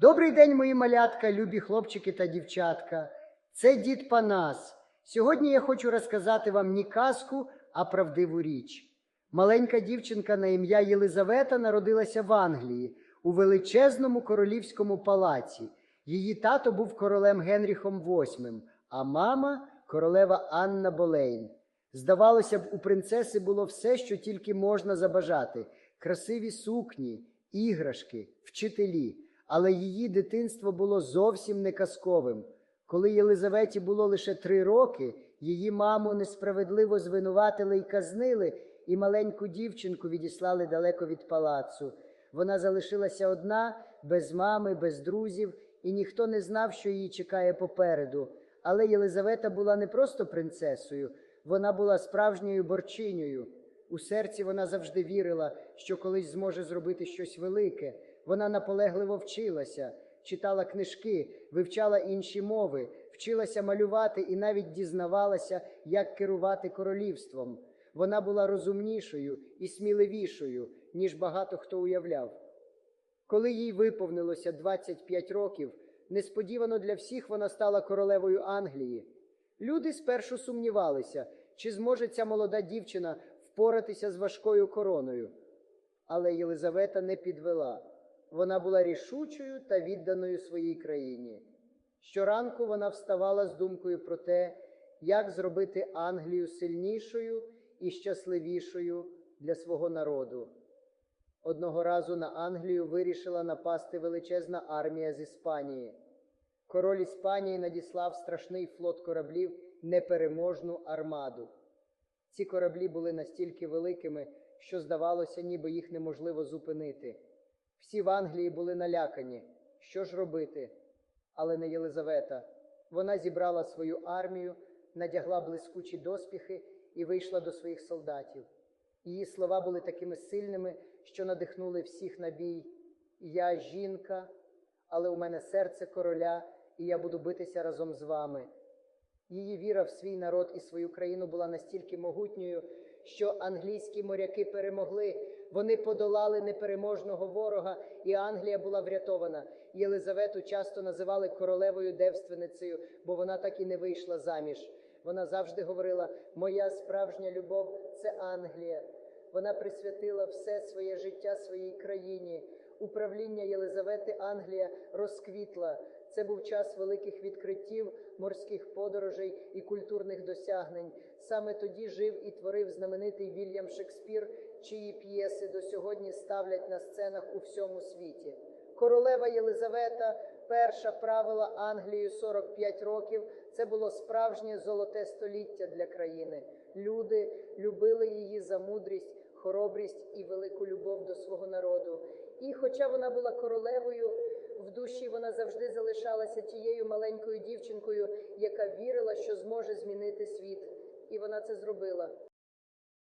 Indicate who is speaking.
Speaker 1: Добрий день, мої малятка, любі хлопчики та дівчатка. Це дід Панас. Сьогодні я хочу розказати вам не казку, а правдиву річ. Маленька дівчинка на ім'я Єлизавета народилася в Англії у величезному королівському палаці. Її тато був королем Генріхом VIII, а мама королева Анна Болейн. Здавалося б, у принцеси було все, що тільки можна забажати: красиві сукні, іграшки, вчителі. Але її дитинство було зовсім не казковим. Коли Єлизаветі було лише три роки, її маму несправедливо звинуватили і казнили, і маленьку дівчинку відіслали далеко від палацу. Вона залишилася одна, без мами, без друзів, і ніхто не знав, що її чекає попереду. Але Єлизавета була не просто принцесою, вона була справжньою борчинею. У серці вона завжди вірила, що колись зможе зробити щось велике. Вона наполегливо вчилася, читала книжки, вивчала інші мови, вчилася малювати і навіть дізнавалася, як керувати королівством. Вона була розумнішою і сміливішою, ніж багато хто уявляв. Коли їй виповнилося 25 років, несподівано для всіх вона стала королевою Англії. Люди спершу сумнівалися, чи зможе ця молода дівчина впоратися з важкою короною. Але Єлизавета не підвела. Вона була рішучою та відданою своїй країні. Щоранку вона вставала з думкою про те, як зробити Англію сильнішою і щасливішою для свого народу. Одного разу на Англію вирішила напасти величезна армія з Іспанії. Король Іспанії надіслав страшний флот кораблів непереможну армаду. Ці кораблі були настільки великими, що здавалося, ніби їх неможливо зупинити. Всі в Англії були налякані. Що ж робити? Але не Єлизавета. Вона зібрала свою армію, надягла блискучі доспіхи і вийшла до своїх солдатів. Її слова були такими сильними, що надихнули всіх на бій. Я жінка, але у мене серце короля, і я буду битися разом з вами. Її віра в свій народ і свою країну була настільки могутньою, що англійські моряки перемогли. Вони подолали непереможного ворога, і Англія була врятована. Єлизавету часто називали королевою девственницею, бо вона так і не вийшла заміж. Вона завжди говорила: Моя справжня любов це Англія. Вона присвятила все своє життя своїй країні. Управління Єлизавети Англія розквітла. Це був час великих відкриттів, морських подорожей і культурних досягнень. Саме тоді жив і творив знаменитий Вільям Шекспір, чиї п'єси до сьогодні ставлять на сценах у всьому світі. Королева Єлизавета перша правила Англією 45 років. Це було справжнє золоте століття для країни. Люди любили її за мудрість, хоробрість і велику любов до свого народу. І, хоча вона була королевою, в душі вона завжди залишалася тією маленькою дівчинкою, яка вірила, що зможе змінити світ. І вона це зробила.